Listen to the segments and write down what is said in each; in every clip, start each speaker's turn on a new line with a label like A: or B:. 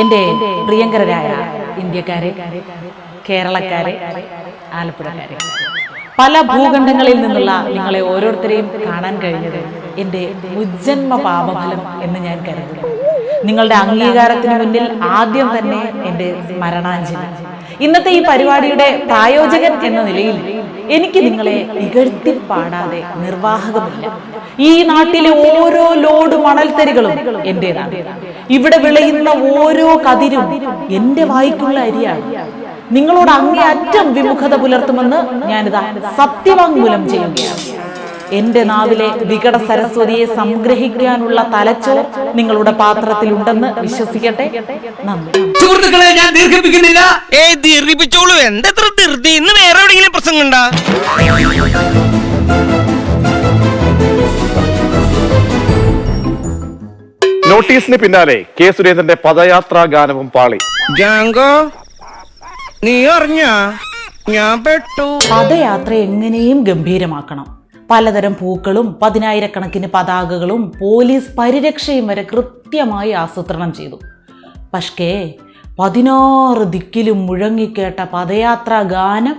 A: എന്റെ പ്രിയങ്കരരായ ഇന്ത്യക്കാരെ കേരളക്കാരെ ആലപ്പുഴക്കാരെ. പല ഭൂഖണ്ഡങ്ങളിൽ നിന്നുള്ള നിങ്ങളെ ഓരോരുത്തരെയും കാണാൻ കഴിഞ്ഞത് എന്റെ ഉജ്ജന്മ പാപഫലം എന്ന് ഞാൻ കരുതുന്നു. നിങ്ങളുടെ അംഗീകാരത്തിന് മുന്നിൽ ആദ്യം തന്നെ എന്റെ സ്മരണാഞ്ജലി. ഇന്നത്തെ ഈ പരിപാടിയുടെ പ്രായോജകൻ എന്ന നിലയിൽ എനിക്ക് നിങ്ങളെ ഇകഴ്ത്തി പാടാതെ നിർവാഹകമില്ല. ഈ നാട്ടിലെ ഓരോ ലോഡ് മണൽത്തരികളും എന്റേതാണ്. ഇവിടെ വിളയുന്ന ഓരോ കതിരും എന്റെ വായിക്കുള്ള അരിയാണ്. നിങ്ങളോട് അങ്ങേയറ്റം വിമുഖത പുലർത്തുമെന്ന് ഞാനിതാ സത്യവാങ്മൂലം ചെയ്യുകയാണ്. എന്റെ നാവിലെ വികട സരസ്വതിയെ സംഗ്രഹിക്കാനുള്ള തലച്ചോർ നിങ്ങളുടെ പാത്രത്തിൽ ഉണ്ടെന്ന് വിശ്വസിക്കട്ടെ?
B: സുഹൃത്തുക്കളെ ഞാൻ ദീർഘിപ്പിക്കുന്നില്ല.
C: ഏ ദീർഘിപ്പിച്ചോളൂ. എന്തെത്ര ധൃതി? ഇന്ന് വേറെ എവിടെയെങ്കിലും പ്രസംഗം ഉണ്ടാ?
D: നോട്ടീസിന് പിന്നാലെ കെ സുരേന്ദ്രന്റെ പദയാത്രാ ഗാനവും പാളി.
C: ജാങ്കോ നീ അറിഞ്ഞ? ഞാൻ പെട്ടു.
A: പദയാത്ര എങ്ങനെയും ഗംഭീരമാക്കണം. പലതരം പൂക്കളും പതിനായിരക്കണക്കിന് പതാകകളും പോലീസ് പരിരക്ഷയും വരെ കൃത്യമായി ആസൂത്രണം ചെയ്തു. പക്ഷേ പതിനാറ് ദിക്കിലും മുഴങ്ങിക്കേട്ട പദയാത്രാ ഗാനം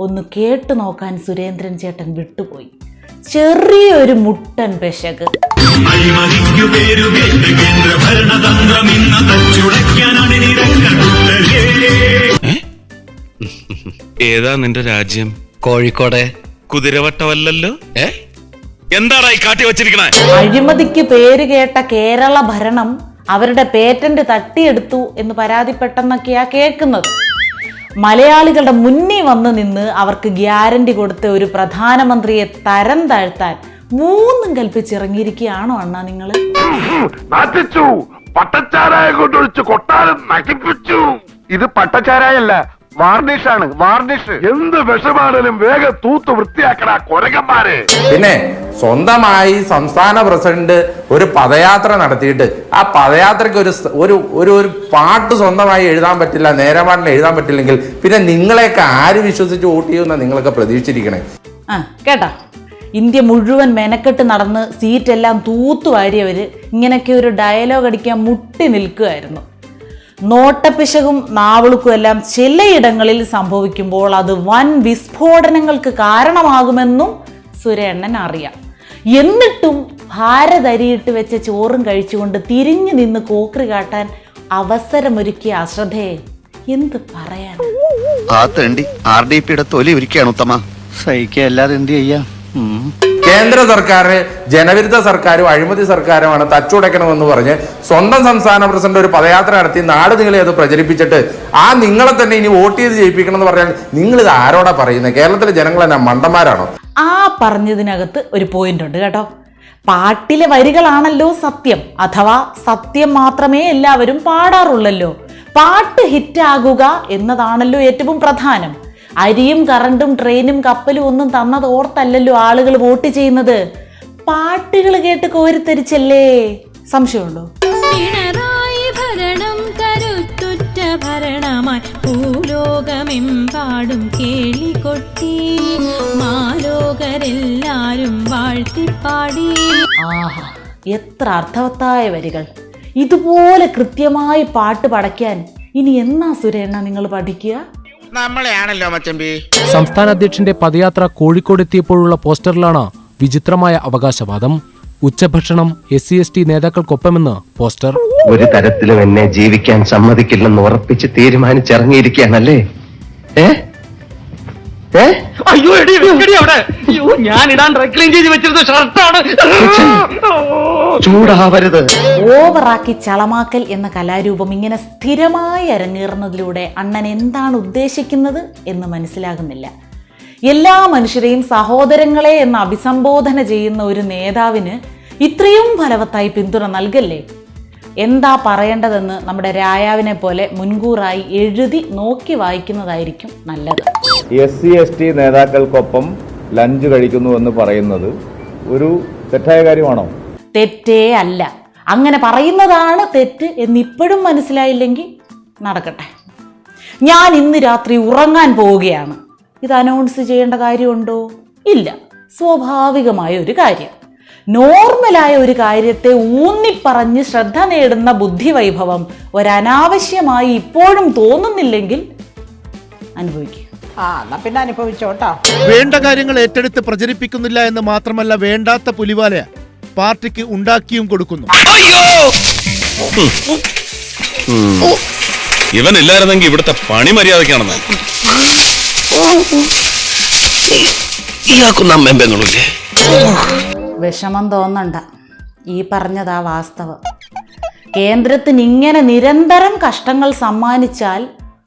A: ഒന്ന് കേട്ടു നോക്കാൻ സുരേന്ദ്രൻ ചേട്ടൻ വിട്ടുപോയി. ചെറിയൊരു മുട്ടൻ പെശക്.
E: ഏതാ നിന്റെ രാജ്യം?
B: കോഴിക്കോടെ.
E: കുതിരവട്ടമല്ലല്ലോ? ഏ? എന്താടാ ഈ കാട്ടി വച്ചിരിക്കണേ?
A: അഴിമതിക്ക് പേര് കേട്ട കേരള ഭരണം അവരുടെ പേറ്റന്റ് തട്ടിയെടുത്തു എന്ന് പരാതിപ്പെട്ടെന്നൊക്കെയാ കേൾക്കുന്നത്. മലയാളികളുടെ മുന്നിൽ വന്ന് നിന്ന് അവർക്ക് ഗ്യാരണ്ടി കൊടുത്ത ഒരു പ്രധാനമന്ത്രിയെ തരം താഴ്ത്താൻ മൂന്നും കൽപ്പിച്ചിറങ്ങിയിരിക്കുകയാണോ അണ്ണാ നിങ്ങൾ
D: നാട്ടിച്ചു പട്ടച്ചാരായ കൊണ്ടൊഴിച്ച് കൊട്ടാരം നശിപ്പിച്ചു. ഇത് പട്ടച്ചാരായല്ല വാർണിഷാണ് വാർണിഷ്. എന്ത് വിഷമാണേലും വേഗം തൂത്ത് വൃത്തിയാക്കണ കൊരകന്മാരെ
F: പിന്നെ സ്വന്തമായി സംസ്ഥാന പ്രസിഡന്റ് ഒരു പദയാത്ര നടത്തിയിട്ട് ആ പദയാത്രയ്ക്ക് ഒരു സ- ഒരു ഒരു ഒരു പാട്ട് സ്വന്തമായി എഴുതാൻ പറ്റില്ല നേരമാണെന്ന് എഴുതാൻ പറ്റില്ലെങ്കിൽ പിന്നെ നിങ്ങളെയൊക്കെ ആര് വിശ്വസിച്ച് വോട്ട് ചെയ്യുമെന്ന നിങ്ങളൊക്കെ പ്രതീക്ഷിച്ചിരിക്കണേ?
A: ആ കേട്ടാ. ഇന്ത്യ മുഴുവൻ മെനക്കെട്ട് നടന്ന് സീറ്റെല്ലാം തൂത്തുവാരിയവര് ഇങ്ങനെയൊക്കെ ഒരു ഡയലോഗ് അടിക്കാൻ മുട്ടി നിൽക്കുകയായിരുന്നു നോട്ടപ്പിശകും നാവളുക്കും എല്ലാം ചിലയിടങ്ങളിൽ സംഭവിക്കുമ്പോൾ അത് വൻ വിസ്ഫോടനങ്ങൾക്ക് കാരണമാകുമെന്നും സുരേണ്ണൻ അറിയാം. എന്നിട്ടും ഭാരതരിയിട്ട് വെച്ച ചോറും കഴിച്ചുകൊണ്ട് തിരിഞ്ഞു നിന്ന് കോക്രി കാട്ടാൻ അവസരമൊരുക്കിയ അശ്രദ്ധയെ എന്ത് പറയാൻ
G: ആ തേണ്ടി ആർ ഡി പിയുടെ തൊലി ഒരുക്കിയാണ് ഉത്തമ.
B: സഹിക്കുക അല്ലാതെ എന്ത് ചെയ്യാം.
F: കേന്ദ്ര സർക്കാർ ജനവിരുദ്ധ സർക്കാരും അഴിമതി സർക്കാരുമാണ് തച്ചുടയ്ക്കണമെന്ന് പറഞ്ഞ് സ്വന്തം സംസ്ഥാന പ്രസിഡന്റ് ഒരു പദയാത്ര നടത്തി നാട് നിങ്ങളെ അത് പ്രചരിപ്പിച്ചിട്ട് ആ നിങ്ങളെ തന്നെ ഇനി വോട്ട് ചെയ്ത് ജയിപ്പിക്കണം എന്ന് പറഞ്ഞാൽ നിങ്ങൾ ഇത് ആരോടാ പറയുന്നത്? കേരളത്തിലെ ജനങ്ങൾ എന്നാ മണ്ടന്മാരാണോ?
A: ആ പറഞ്ഞതിനകത്ത് ഒരു പോയിന്റ് ഉണ്ട് കേട്ടോ. പാട്ടിലെ വരികളാണല്ലോ സത്യം. അഥവാ സത്യം മാത്രമേ എല്ലാവരും പാടാറുള്ളല്ലോ. പാട്ട് ഹിറ്റാകുക എന്നതാണല്ലോ ഏറ്റവും പ്രധാനം. അരിയും കറണ്ടും ട്രെയിനും കപ്പലും ഒന്നും തന്നത് ഓർത്തല്ലല്ലോ ആളുകൾ വോട്ട് ചെയ്യുന്നത്. പാട്ടുകൾ കേട്ട് കോരിത്തരിച്ചല്ലേ സംശയമുണ്ടോ?
H: പിണറായി ഭരണം കരുത്തുറ്റ ഭരണമായി ഭൂലോകമെമ്പാടും കേളികൊട്ടി മാലോകരെല്ലാരും വാഴ്ത്തിപ്പാടി.
A: ആഹാ എത്ര അർത്ഥവത്തായ വരികൾ. ഇതുപോലെ കൃത്യമായി പാട്ട് പടയ്ക്കാൻ ഇനി എന്നാ സുരേണ്ണ നിങ്ങൾ പഠിക്കുക?
C: നമ്മളെയാണല്ലോ മച്ചമ്പി.
I: സംസ്ഥാന അധ്യക്ഷന്റെ പദയാത്ര കോഴിക്കോട് എത്തിയപ്പോഴുള്ള പോസ്റ്ററിലാണ് വിചിത്രമായ അവകാശവാദം. ഉച്ചഭക്ഷണം എസ് സി എസ് ടി നേതാക്കൾക്കൊപ്പമെന്ന് പോസ്റ്റർ.
G: ഒരു തരത്തിലും എന്നെ ജീവിക്കാൻ സമ്മതിക്കില്ലെന്ന് ഉറപ്പിച്ച് തീരുമാനിച്ചിറങ്ങിയിരിക്കുകയാണല്ലേ? ഏ? ഏ?
B: അയ്യോ എടി വെക്കടി അവിടെ. അയ്യോ ഞാൻ ഇടാൻ റെക്ലീൻ ചെയ്ത് വെച്ചിരുന്ന ഷർട്ടാണ്
G: ചൂടാവരുത്.
A: ഓവറാക്കി ചളമാക്കൽ എന്ന കലാരൂപം ഇങ്ങനെ സ്ഥിരമായി അരങ്ങേറുന്നതിലൂടെ അണ്ണൻ എന്താണ് ഉദ്ദേശിക്കുന്നത് എന്ന് മനസ്സിലാകുന്നില്ല. എല്ലാ മനുഷ്യരെയും സഹോദരങ്ങളെ എന്ന് അഭിസംബോധന ചെയ്യുന്ന ഒരു നേതാവിന് ഇത്രയും ഫലവത്തായി പിന്തുണ നൽകല്ലേ? എന്താ പറയേണ്ടതെന്ന് നമ്മുടെ രായാവിനെ പോലെ മുൻകൂറായി എഴുതി നോക്കി വായിക്കുന്നതായിരിക്കും നല്ലത്.
J: എസ് സി എസ് ടി നേതാക്കൾക്കൊപ്പം ലഞ്ച് കഴിക്കുന്നു എന്ന് പറയുന്നത് ഒരു തെറ്റായ കാര്യമാണോ?
A: തെറ്റേ അല്ല. അങ്ങനെ പറയുന്നതാണ് തെറ്റ് എന്നിപ്പോഴും മനസ്സിലായില്ലെങ്കിൽ നടക്കട്ടെ. ഞാൻ ഇന്ന് രാത്രി ഉറങ്ങാൻ പോവുകയാണ്. ഇത് അനൗൺസ് ചെയ്യേണ്ട കാര്യമുണ്ടോ? ഇല്ല. സ്വാഭാവികമായ ഒരു കാര്യം. നോർമലായ ഒരു കാര്യത്തെ ഊന്നിപ്പറഞ്ഞ് ശ്രദ്ധ നേടുന്ന ബുദ്ധിവൈഭവം ഒരനാവശ്യമായി ഇപ്പോഴും തോന്നുന്നില്ലെങ്കിൽ അനുഭവിക്കുക.
K: ആ എന്നാ പിന്നെ അനുഭവിച്ചോട്ടോ.
L: വേണ്ട കാര്യങ്ങൾ ഏറ്റെടുത്ത് പ്രചരിപ്പിക്കുന്നില്ല എന്ന് മാത്രമല്ല വേണ്ടാത്ത പുലിവാല പാർട്ടിക്ക് ഉണ്ടാക്കിയും കൊടുക്കുന്നു.
E: ഇവൻ ഇവനില്ലായിരുന്നെങ്കിൽ ഇവിടുത്തെ പണി മര്യാദക്കാണെന്ന്
C: ഇയാൾക്കൊന്നും
A: വിഷമം തോന്നണ്ട. ഈ പറഞ്ഞതാ വാസ്തവം. കേന്ദ്രത്തിന് ഇങ്ങനെ നിരന്തരം കഷ്ടങ്ങൾ സമ്മാനിച്ചാൽ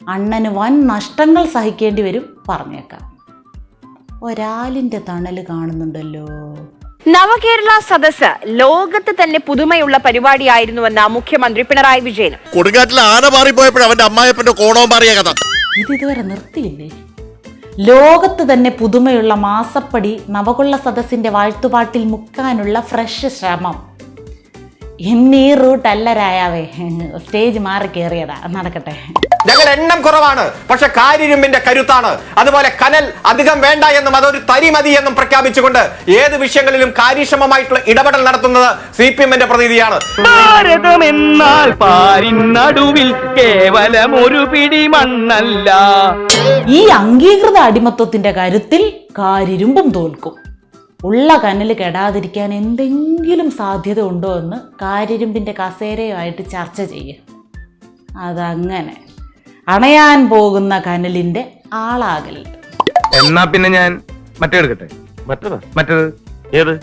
A: അണ്ണന് വൻ നഷ്ടങ്ങൾ സഹിക്കേണ്ടി വരും പറഞ്ഞേക്കാം. ഒരാലിന്റെ തണൽ കാണുന്നുണ്ടല്ലോ.
K: നവകേരള സദസ് ലോകത്ത് തന്നെ പുതുമയുള്ള പരിപാടിയായിരുന്നുവെന്ന മുഖ്യമന്ത്രി പിണറായി വിജയൻ.
L: കൊടുങ്കാറ്റിൽ ആന മാറിപ്പോയപ്പോഴും അവന്റെ അമ്മായപ്പന്റെ കോണവും മാറിയ കഥ.
A: ഇത് ഇതുവരെ നിർത്തിയില്ലേ? ലോകത്ത് തന്നെ പുതുമയുള്ള മാസപ്പടി നവകൊള്ള സദസ്സിന്റെ വാഴ്ത്തുപാട്ടിൽ മുക്കാനുള്ള ഫ്രഷ് ശ്രമം. എന്നീ റൂട്ട് അല്ല രായാവേ സ്റ്റേജ് മാറി കയറിയതാ നടക്കട്ടെ.
B: ഞങ്ങൾ എണ്ണം കുറവാണ്. പക്ഷെ കാര്യരുമ്പിന്റെ കരുത്താണ്. അതുപോലെ കനൽ അധികം വേണ്ട എന്നും അതൊരു തരി മതി എന്നും പ്രഖ്യാപിച്ചുകൊണ്ട് ഏത് വിഷയങ്ങളിലും കാര്യക്ഷമമായിട്ടുള്ള ഇടപെടൽ നടത്തുന്നത് സി പി എമ്മിന്റെ പ്രതിനിധിയാണ്
C: ഭാരതം എന്നാൽ പാരിൻ നടുവിൽ കേവലം ഒരു പിടി മണ്ണല്ല.
A: ഈ അംഗീകൃത അടിമത്വത്തിന്റെ കരുത്തിൽ കാരിരുമ്പും തോൽക്കും. ഉള്ള കനൽ കെടാതിരിക്കാൻ എന്തെങ്കിലും സാധ്യത ഉണ്ടോ എന്ന് കാര്യരുമ്പിന്റെ കസേരയുമായിട്ട് ചർച്ച ചെയ്യുക അതങ്ങനെ. അണയാൻ പോകുന്ന കനലിന്റെ ആളാകൽ.
B: എന്നാ പിന്നെ ഞാൻ മറ്റേ എടുക്കട്ടെ? മറ്റേത്? മറ്റേത്? ഏത്?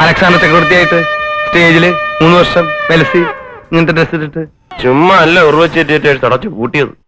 B: അലക്സാണ്ടർ ചക്രവർത്തിയായിട്ട് സ്റ്റേജിൽ മൂന്ന് വർഷം ഇങ്ങനത്തെ ഡ്രസ് ഇട്ടിട്ട്. ചുമ്മാ അല്ല ഉറവച്ചേറ്റിട്ട് തടച്ചു കൂട്ടിയത്.